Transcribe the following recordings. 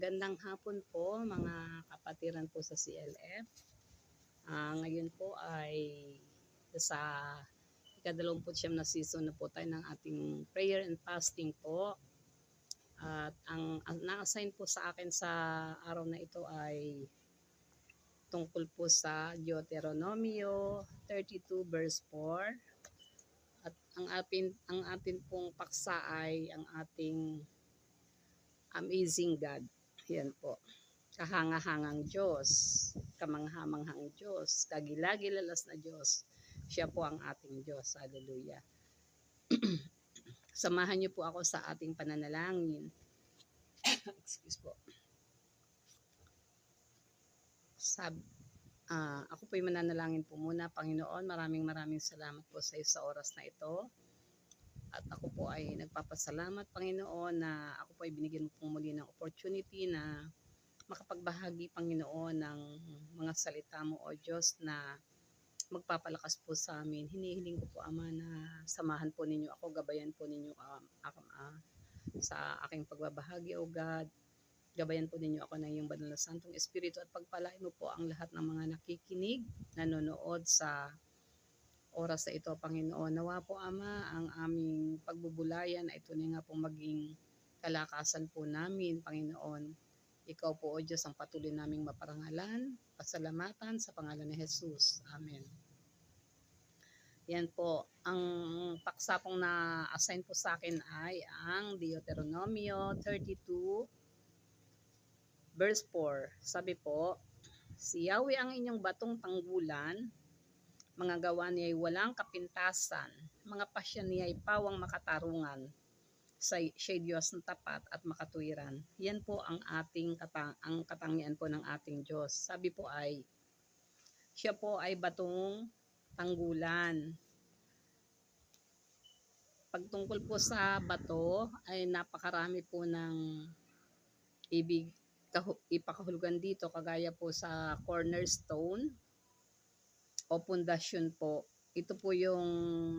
Magandang hapon po mga kapatiran po sa CLF. Ah, ngayon po ay sa ikadalawamput siyam na season na po tayo ng ating prayer and fasting po. At ang, ang na-assign po sa akin sa araw na ito ay tungkol po sa Deuteronomio 32 verse 4. At ang atin ang atin pong paksa ay ang ating amazing God. Yan po. Kahangahangang Diyos, kamanghamanghang Diyos, kagilagilalas na Diyos. Siya po ang ating Diyos. Hallelujah. Samahan niyo po ako sa ating pananalangin. Excuse po. Sab ah, ako po'y mananalangin po muna. Panginoon, maraming maraming salamat po sa iyo sa oras na ito. At ako po ay nagpapasalamat, Panginoon, na ako po ay binigyan mo pong muli ng opportunity na makapagbahagi, Panginoon, ng mga salita mo, O Diyos, na magpapalakas po sa amin. Hinihiling ko po, Ama, na samahan po ninyo ako, gabayan po ninyo um, ah, sa aking pagbabahagi, O God. Gabayan po ninyo ako ng iyong banal na santong espiritu at pagpalain mo po ang lahat ng mga nakikinig, nanonood sa oras sa ito, Panginoon. Nawa po, Ama, ang aming pagbubulayan ay tunay nga pong maging kalakasan po namin, Panginoon. Ikaw po, O Diyos, ang patuloy naming maparangalan, pasalamatan sa pangalan ni Jesus. Amen. Yan po. Ang paksa pong na-assign po sa akin ay ang Deuteronomio 32 verse 4. Sabi po, Si Yahweh ang inyong batong tanggulan, mga gawa niya ay walang kapintasan, mga pasya niya ay pawang makatarungan, sa siya Diyos ng tapat at makatuwiran. Yan po ang ating katang, ang katangian po ng ating Diyos. Sabi po ay, siya po ay batong tanggulan. Pagtungkol po sa bato, ay napakarami po ng ibig ipakahulugan dito, kagaya po sa cornerstone, o pundasyon po, ito po yung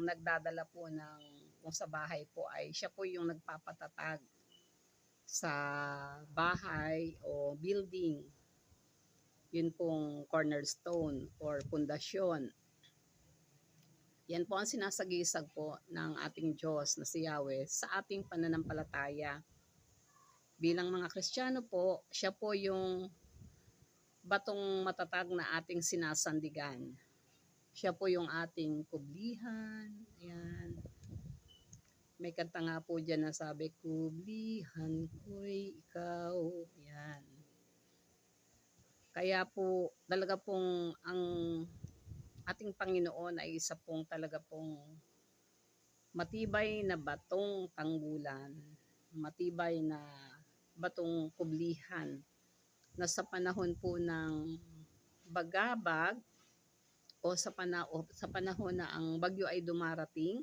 nagdadala po ng kung sa bahay po ay siya po yung nagpapatatag sa bahay o building. Yun pong cornerstone or pundasyon. Yan po ang sinasagisag po ng ating Diyos na si Yahweh sa ating pananampalataya. Bilang mga Kristiyano po, siya po yung batong matatag na ating sinasandigan siya po yung ating kublihan. Ayan. May kanta nga po dyan na sabi, kublihan ko'y ikaw. Ayan. Kaya po, talaga pong ang ating Panginoon ay isa pong talaga pong matibay na batong tanggulan. Matibay na batong kublihan na sa panahon po ng bagabag o sa panahon, sa panahon na ang bagyo ay dumarating,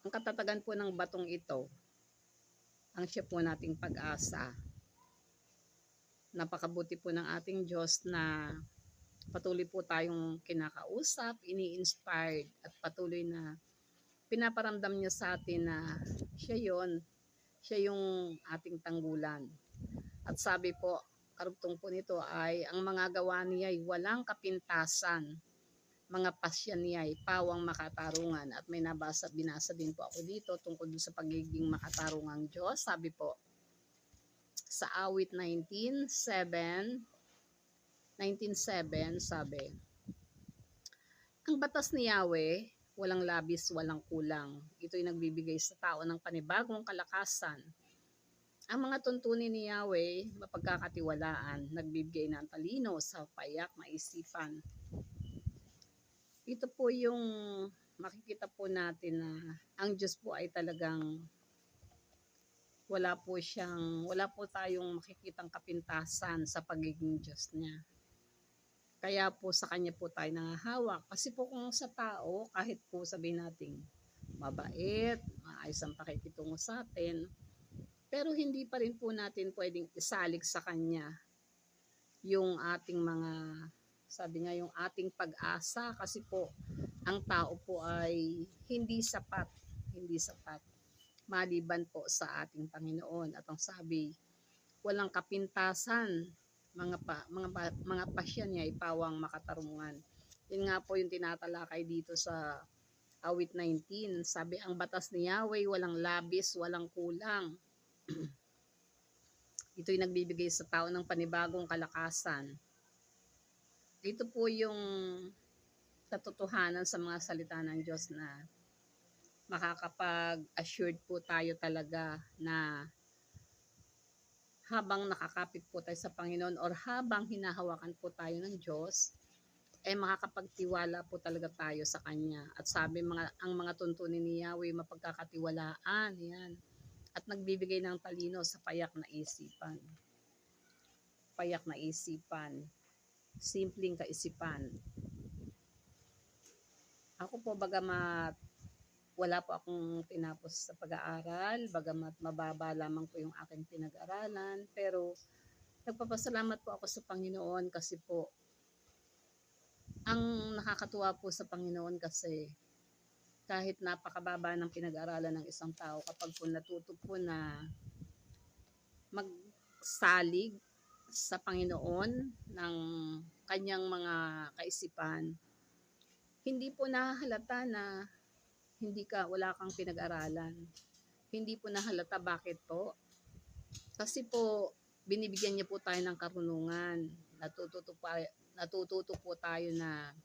ang katatagan po ng batong ito, ang siya po nating pag-asa. Napakabuti po ng ating Diyos na patuloy po tayong kinakausap, ini-inspired at patuloy na pinaparamdam niya sa atin na siya yon siya yung ating tanggulan. At sabi po, karugtong po nito ay ang mga gawa niya ay walang kapintasan mga pasya niya ay pawang makatarungan. At may nabasa binasa din po ako dito tungkol sa pagiging makatarungang Diyos. Sabi po sa awit 19:7 19:7 sabi ang batas ni Yahweh walang labis walang kulang. Ito'y nagbibigay sa tao ng panibagong kalakasan. Ang mga tuntunin ni Yahweh mapagkakatiwalaan nagbibigay ng talino sa payak na isipan ito po yung makikita po natin na ang Diyos po ay talagang wala po siyang, wala po tayong makikitang kapintasan sa pagiging Diyos niya. Kaya po sa Kanya po tayo nangahawak. Kasi po kung sa tao, kahit po sabihin natin, mabait, maayos ang pakikitungo sa atin, pero hindi pa rin po natin pwedeng isalig sa Kanya yung ating mga sabi nga yung ating pag-asa kasi po ang tao po ay hindi sapat, hindi sapat maliban po sa ating Panginoon. At ang sabi walang kapintasan, mga pa, mga mga pasya niya ipawang makatarungan. Yun nga po yung tinatalakay dito sa awit 19. Sabi ang batas ni Yahweh walang labis, walang kulang. Ito'y nagbibigay sa tao ng panibagong kalakasan. Ito po yung katotohanan sa mga salita ng Diyos na makakapag-assured po tayo talaga na habang nakakapit po tayo sa Panginoon or habang hinahawakan po tayo ng Diyos, eh makakapagtiwala po talaga tayo sa Kanya. At sabi mga, ang mga tuntunin ni Yahweh, mapagkakatiwalaan, yan. At nagbibigay ng talino sa payak na isipan. Payak na isipan. Simpleng kaisipan. Ako po bagamat wala po akong tinapos sa pag-aaral, bagamat mababa lamang po yung aking pinag-aralan, pero nagpapasalamat po ako sa Panginoon kasi po ang nakakatuwa po sa Panginoon kasi kahit napakababa ng pinag-aralan ng isang tao kapag po natuto po na magsalig sa Panginoon ng kanyang mga kaisipan, hindi po nahahalata na hindi ka, wala kang pinag-aralan. Hindi po nahalata bakit po. Kasi po, binibigyan niya po tayo ng karunungan. Natututo, pa, natututo po tayo na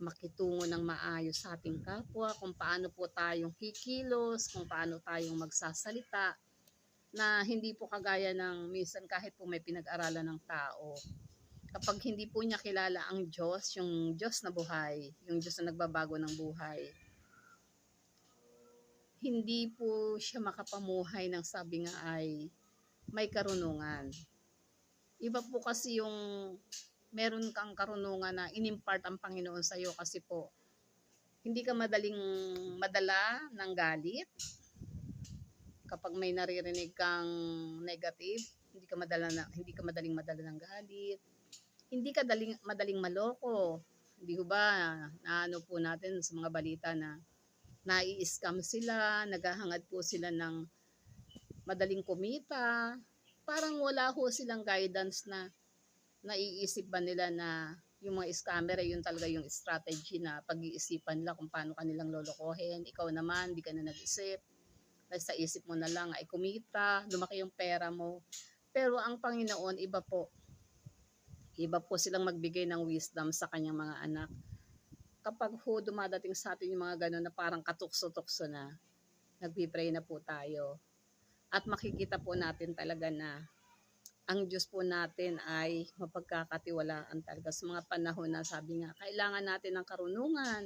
makitungo ng maayos sa ating kapwa, kung paano po tayong kikilos, kung paano tayong magsasalita, na hindi po kagaya ng minsan kahit po may pinag-aralan ng tao. Kapag hindi po niya kilala ang Diyos, yung Diyos na buhay, yung Diyos na nagbabago ng buhay, hindi po siya makapamuhay ng sabi nga ay may karunungan. Iba po kasi yung meron kang karunungan na inimpart ang Panginoon sa iyo kasi po hindi ka madaling madala ng galit. Kapag may naririnig kang negative, hindi ka madala na, hindi ka madaling madala ng galit. Hindi ka daling, madaling maloko. Hindi ko ba naano po natin sa mga balita na nai-scam sila, naghahangad po sila ng madaling kumita. Parang wala ho silang guidance na naiisip ba nila na yung mga scammer ay yun talaga yung strategy na pag-iisipan nila kung paano kanilang lolokohin. Ikaw naman, di ka na nag-isip. Sa isip mo na lang ay kumita, lumaki yung pera mo. Pero ang Panginoon, iba po. Iba po silang magbigay ng wisdom sa kanyang mga anak kapag ho dumadating sa atin yung mga gano'n na parang katukso-tukso na, nagpipray na po tayo. At makikita po natin talaga na ang Diyos po natin ay mapagkakatiwalaan talaga sa mga panahon na sabi nga, kailangan natin ng karunungan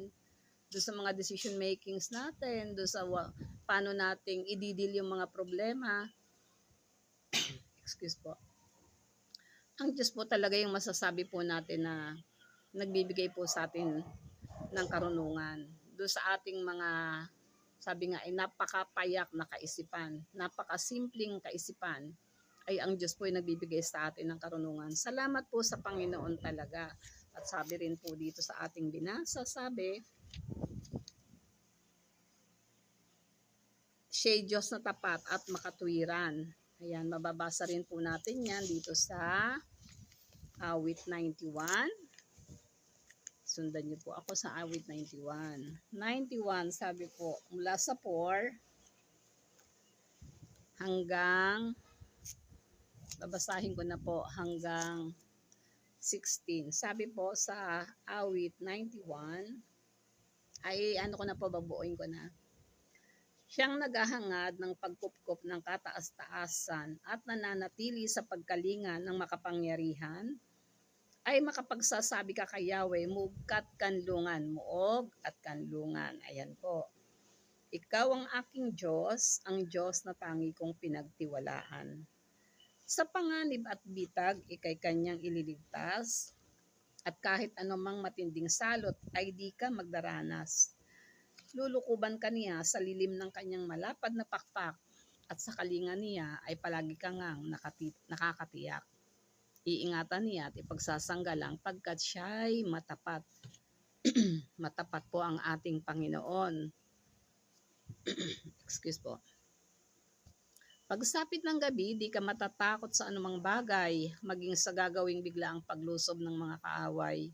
do sa mga decision makings natin, do sa wa, paano nating ididil yung mga problema. Excuse po. Ang Diyos po talaga yung masasabi po natin na nagbibigay po sa atin ng karunungan. Do sa ating mga, sabi nga, ay napakapayak na kaisipan, napakasimpleng kaisipan, ay ang Diyos po ay nagbibigay sa atin ng karunungan. Salamat po sa Panginoon talaga. At sabi rin po dito sa ating binasa, sabi, siya Diyos na tapat at makatwiran. Ayan, mababasa rin po natin yan dito sa awit 91. Sundan niyo po ako sa awit 91. 91, sabi po, mula sa 4 hanggang, babasahin ko na po, hanggang 16. Sabi po sa awit 91, ay ano ko na po, babuoin ko na. Siyang naghahangad ng pagkupkop ng kataas-taasan at nananatili sa pagkalinga ng makapangyarihan, ay makapagsasabi ka kay Yahweh, mugkat kanlungan, muog at kanlungan. Ayan po. Ikaw ang aking Diyos, ang Diyos na tangi kong pinagtiwalaan. Sa panganib at bitag, ikay kanyang ililigtas, at kahit anumang matinding salot ay di ka magdaranas. Lulukuban ka niya sa lilim ng kanyang malapad na pakpak, at sa kalinga niya ay palagi kang nakakatiyak iingatan niya at ipagsasanggalang pagkat siya'y matapat. matapat po ang ating Panginoon. Excuse po. Pagsapit ng gabi, di ka matatakot sa anumang bagay, maging sa gagawing bigla ang paglusob ng mga kaaway.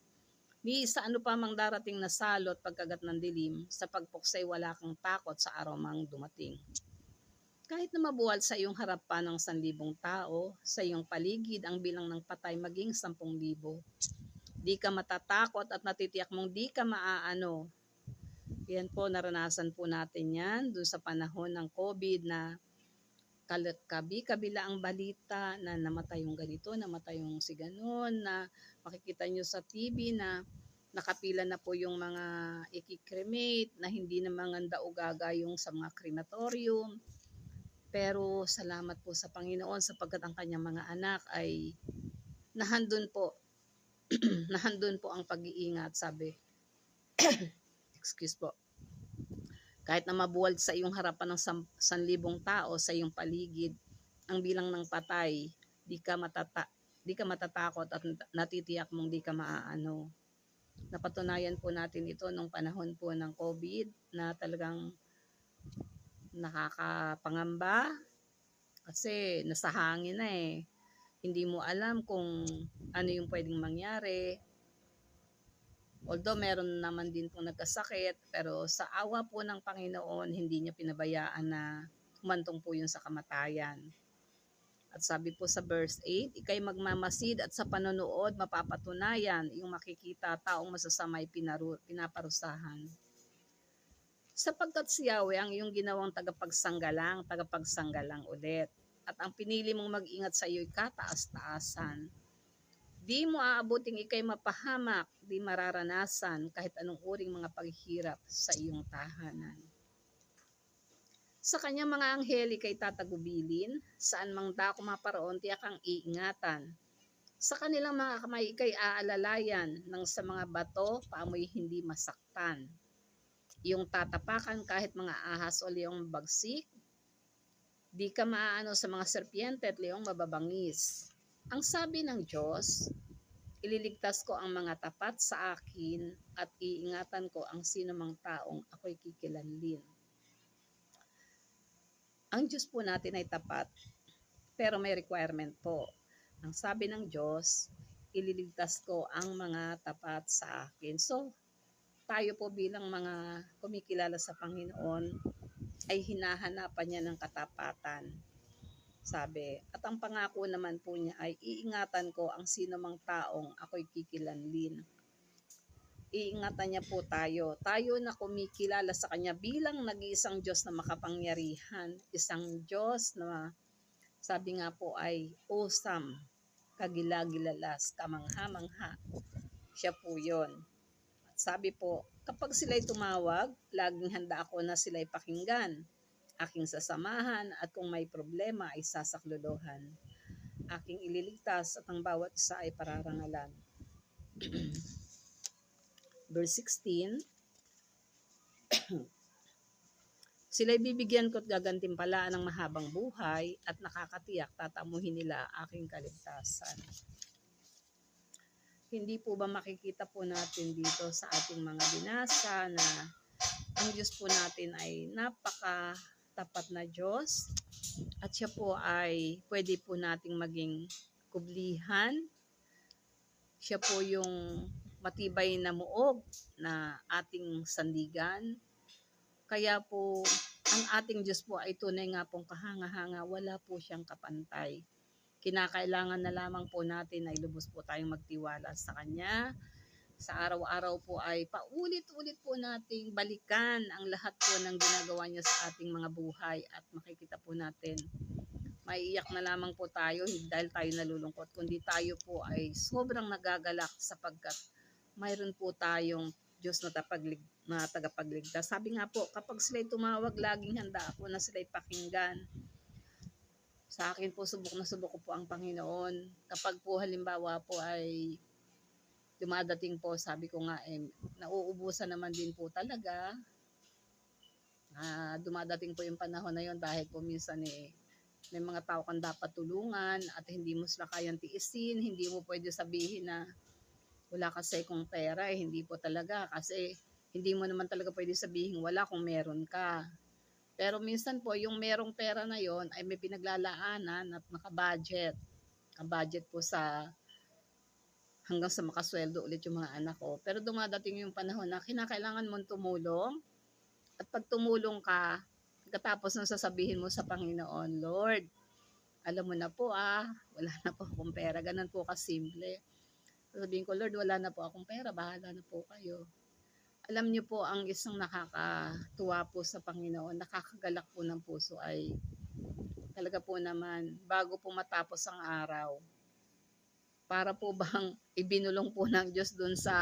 Di sa ano pa mang darating na salot pagkagat ng dilim, sa pagpuksay wala kang takot sa araw dumating. Kahit na mabuwal sa iyong harapan ng sanlibong tao, sa iyong paligid ang bilang ng patay maging sampung libo. Di ka matatakot at natitiyak mong di ka maaano. Yan po, naranasan po natin yan dun sa panahon ng COVID na kabi-kabila ang balita na namatay yung ganito, namatay yung si ganon, na makikita nyo sa TV na nakapila na po yung mga ikikremate, na hindi na mga daugaga yung sa mga crematorium. Pero salamat po sa Panginoon sapagkat ang kanyang mga anak ay nahandun po, nahandun po ang pag-iingat, sabi. Excuse po kahit na mabuwal sa iyong harapan ng sanlibong tao sa iyong paligid, ang bilang ng patay, di ka matata di ka matatakot at natitiyak mong di ka maaano. Napatunayan po natin ito nung panahon po ng COVID na talagang nakakapangamba kasi nasa hangin na eh. Hindi mo alam kung ano yung pwedeng mangyari Although meron naman din pong nagkasakit, pero sa awa po ng Panginoon, hindi niya pinabayaan na humantong po yun sa kamatayan. At sabi po sa verse 8, ikay magmamasid at sa panonood mapapatunayan yung makikita taong masasamay pinaru, pinaparusahan. Sapagkat si Yahweh ang iyong ginawang tagapagsanggalang, tagapagsanggalang ulit. At ang pinili mong mag-ingat sa iyo'y kataas-taasan Di mo aabuting ikay mapahamak, di mararanasan kahit anong uring mga paghihirap sa iyong tahanan. Sa kanya mga anghel ikay tatagubilin, saan mang dako maparoon tiyak ang iingatan. Sa kanilang mga kamay ikay aalalayan, nang sa mga bato paamoy hindi masaktan. Iyong tatapakan kahit mga ahas o leong bagsik, di ka maaano sa mga serpiente at leong mababangis ang sabi ng Diyos, ililigtas ko ang mga tapat sa akin at iingatan ko ang sino mang taong ako'y kikilanlin. Ang Diyos po natin ay tapat, pero may requirement po. Ang sabi ng Diyos, ililigtas ko ang mga tapat sa akin. So, tayo po bilang mga kumikilala sa Panginoon ay hinahanapan niya ng katapatan sabi, at ang pangako naman po niya ay iingatan ko ang sino mang taong ako'y kikilanlin. Iingatan niya po tayo. Tayo na kumikilala sa Kanya bilang nag-iisang Diyos na makapangyarihan. Isang Diyos na sabi nga po ay awesome, kagilagilalas, kamangha-mangha. Siya po yon. At sabi po, kapag sila'y tumawag, laging handa ako na sila'y pakinggan aking sasamahan at kung may problema ay sasaklolohan. Aking ililigtas at ang bawat isa ay pararangalan. Verse 16, Sila'y bibigyan ko at gagantimpalaan ng mahabang buhay at nakakatiyak tatamuhin nila aking kaligtasan. Hindi po ba makikita po natin dito sa ating mga binasa na ang Diyos po natin ay napaka tapat na Diyos at siya po ay pwede po nating maging kublihan. Siya po yung matibay na muog na ating sandigan. Kaya po ang ating Diyos po ay tunay nga pong kahanga-hanga, wala po siyang kapantay. Kinakailangan na lamang po natin ay lubos po tayong magtiwala sa Kanya sa araw-araw po ay paulit-ulit po nating balikan ang lahat po ng ginagawa niya sa ating mga buhay at makikita po natin maiiyak na lamang po tayo hindi dahil tayo nalulungkot kundi tayo po ay sobrang nagagalak sapagkat mayroon po tayong Diyos na, tapaglig, na tagapagligtas. Sabi nga po, kapag sila'y tumawag, laging handa ako na sila'y pakinggan. Sa akin po, subok na subok ko po ang Panginoon. Kapag po halimbawa po ay dumadating po, sabi ko nga, eh, nauubusan naman din po talaga. Uh, dumadating po yung panahon na yon dahil po minsan eh, may mga tao kang dapat tulungan at hindi mo sila kayang tiisin, hindi mo pwede sabihin na wala kasi kung pera, eh, hindi po talaga kasi hindi mo naman talaga pwede sabihin wala kung meron ka. Pero minsan po, yung merong pera na yon ay may pinaglalaanan at nakabudget. Nakabudget po sa hanggang sa makasweldo ulit yung mga anak ko. Pero dumadating yung panahon na kinakailangan mong tumulong. At pag tumulong ka, pagkatapos nang sasabihin mo sa Panginoon, Lord, alam mo na po ah, wala na po akong pera. Ganun po kasimple. Sabihin ko, Lord, wala na po akong pera. Bahala na po kayo alam niyo po ang isang nakakatuwa po sa Panginoon, nakakagalak po ng puso ay talaga po naman bago po matapos ang araw. Para po bang ibinulong po ng Diyos doon sa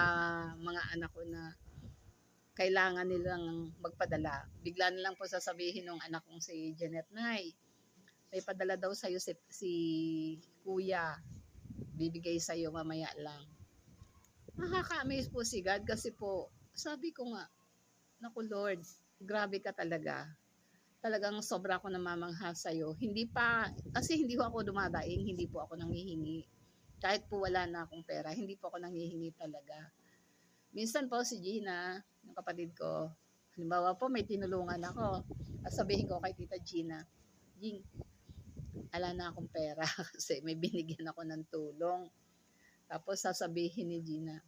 mga anak ko na kailangan nilang magpadala. Bigla na lang po sasabihin ng anak kong si Janet Nay, may padala daw sa'yo si, si Kuya. Bibigay sa'yo mamaya lang. Nakaka-amaze po si God kasi po sabi ko nga, naku Lord, grabe ka talaga. Talagang sobra ako namamangha sa'yo. Hindi pa, kasi hindi ko ako dumadaing, hindi po ako nanghihingi. Kahit po wala na akong pera, hindi po ako nanghihingi talaga. Minsan po si Gina, yung kapatid ko, halimbawa po may tinulungan ako. Sabihin ko kay Tita Gina, Ging, ala na akong pera kasi may binigyan ako ng tulong. Tapos sasabihin ni Gina,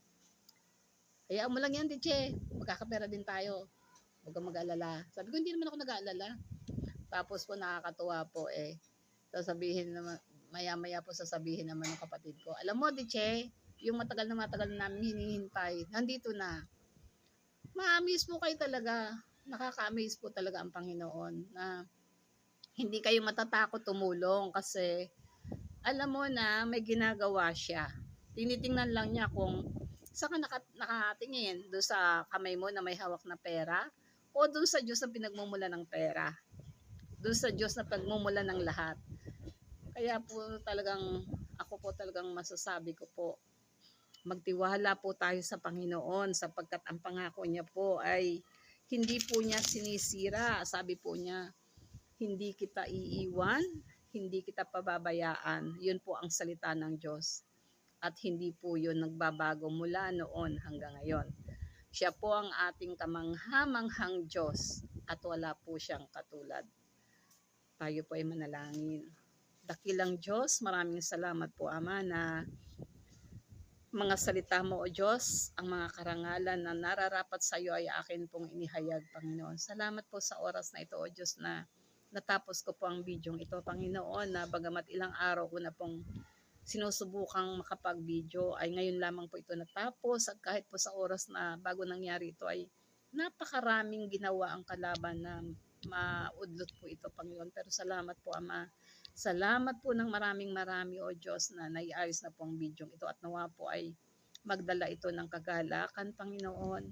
kaya mo lang yan, Tiche. Magkakapera din tayo. Huwag kang mag-alala. Sabi ko, hindi naman ako nag-aalala. Tapos po, nakakatuwa po eh. Sasabihin naman, maya-maya po sasabihin naman ng kapatid ko, alam mo, Tiche, yung matagal na matagal na namin hinihintay, nandito na. Ma-amaze po kayo talaga. Nakaka-amaze po talaga ang Panginoon na hindi kayo matatakot tumulong kasi alam mo na may ginagawa siya. Tinitingnan lang niya kung saan ka naka, nakatingin? Doon sa kamay mo na may hawak na pera? O doon sa Diyos na pinagmumula ng pera? Doon sa Diyos na pagmumula ng lahat? Kaya po talagang, ako po talagang masasabi ko po, magtiwala po tayo sa Panginoon sapagkat ang pangako niya po ay hindi po niya sinisira. Sabi po niya, hindi kita iiwan, hindi kita pababayaan. Yun po ang salita ng Diyos at hindi po yun nagbabago mula noon hanggang ngayon. Siya po ang ating kamanghamanghang Diyos at wala po siyang katulad. Tayo po ay manalangin. Dakilang Diyos, maraming salamat po Ama na mga salita mo o Diyos, ang mga karangalan na nararapat sa iyo ay akin pong inihayag, Panginoon. Salamat po sa oras na ito, o Diyos, na natapos ko po ang video ito, Panginoon, na bagamat ilang araw ko na pong sinusubukang makapag-video ay ngayon lamang po ito natapos at kahit po sa oras na bago nangyari ito ay napakaraming ginawa ang kalaban na maudlot po ito Panginoon. Pero salamat po Ama. Salamat po ng maraming marami o Diyos na naiayos na po ang video ito at nawa po ay magdala ito ng kagalakan Panginoon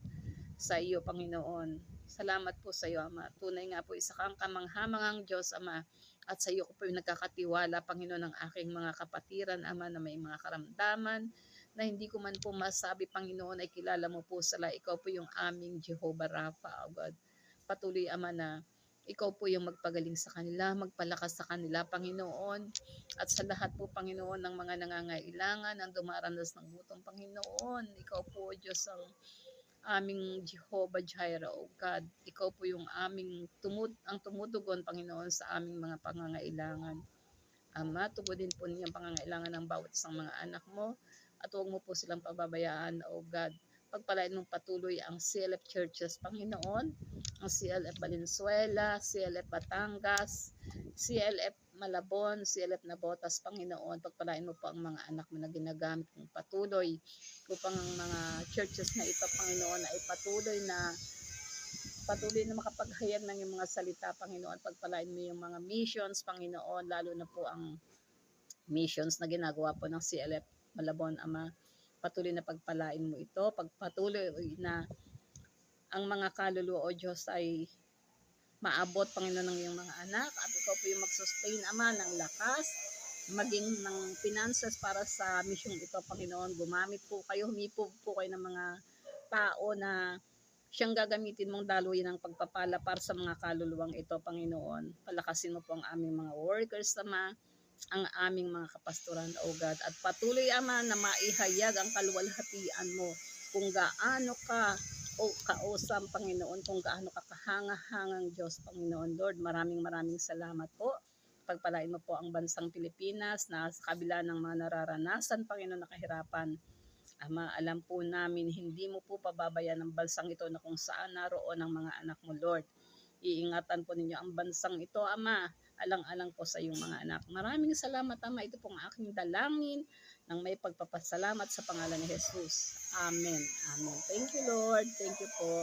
sa iyo Panginoon. Salamat po sa iyo Ama. Tunay nga po isa kang kamanghamangang Diyos Ama at sa iyo ko po yung nagkakatiwala, Panginoon, ng aking mga kapatiran, Ama, na may mga karamdaman, na hindi ko man po masabi, Panginoon, ay kilala mo po sila. Ikaw po yung aming Jehovah Rapha, O God. Patuloy, Ama, na ikaw po yung magpagaling sa kanila, magpalakas sa kanila, Panginoon. At sa lahat po, Panginoon, ng mga nangangailangan, ang dumaranas ng gutom, Panginoon. Ikaw po, Diyos, ang aming Jehovah Jireh, O God. Ikaw po yung aming tumut ang tumutugon, Panginoon, sa aming mga pangangailangan. Ama, tugodin po niyo ang pangangailangan ng bawat isang mga anak mo at huwag mo po silang pababayaan, O God. Pagpalain mong patuloy ang CLF Churches, Panginoon, ang CLF Valenzuela, CLF Batangas, CLF Malabon, CLF Nabotas, Panginoon, pagpalain mo po ang mga anak mo na ginagamit mong patuloy upang ang mga churches na ito, Panginoon, ay patuloy na patuloy na makapaghayag ng mga salita, Panginoon. Pagpalain mo yung mga missions, Panginoon, lalo na po ang missions na ginagawa po ng CLF Malabon, Ama. Patuloy na pagpalain mo ito. Pagpatuloy na ang mga kaluluwa o Diyos ay maabot, Panginoon, ng iyong mga anak at ikaw po yung mag-sustain, Ama, ng lakas, maging ng finances para sa misyong ito, Panginoon. Gumamit po kayo, humipog po kayo ng mga tao na siyang gagamitin mong daluyin ng pagpapala para sa mga kaluluwang ito, Panginoon. Palakasin mo po ang aming mga workers, Ama, ang aming mga kapastoran, O God. At patuloy, Ama, na maihayag ang kaluwalhatian mo kung gaano ka o kausam, Panginoon, kung gaano kakahanga-hangang Diyos, Panginoon Lord. Maraming maraming salamat po. Pagpalain mo po ang bansang Pilipinas na sa kabila ng mga nararanasan, Panginoon, na kahirapan. Ama, alam po namin, hindi mo po pababayan ang bansang ito na kung saan naroon ang mga anak mo, Lord. Iingatan po ninyo ang bansang ito, Ama. Alang-alang po sa iyong mga anak. Maraming salamat, Ama. Ito pong aking dalangin ng may pagpapasalamat sa pangalan ni Jesus. Amen. Amen. Thank you, Lord. Thank you po.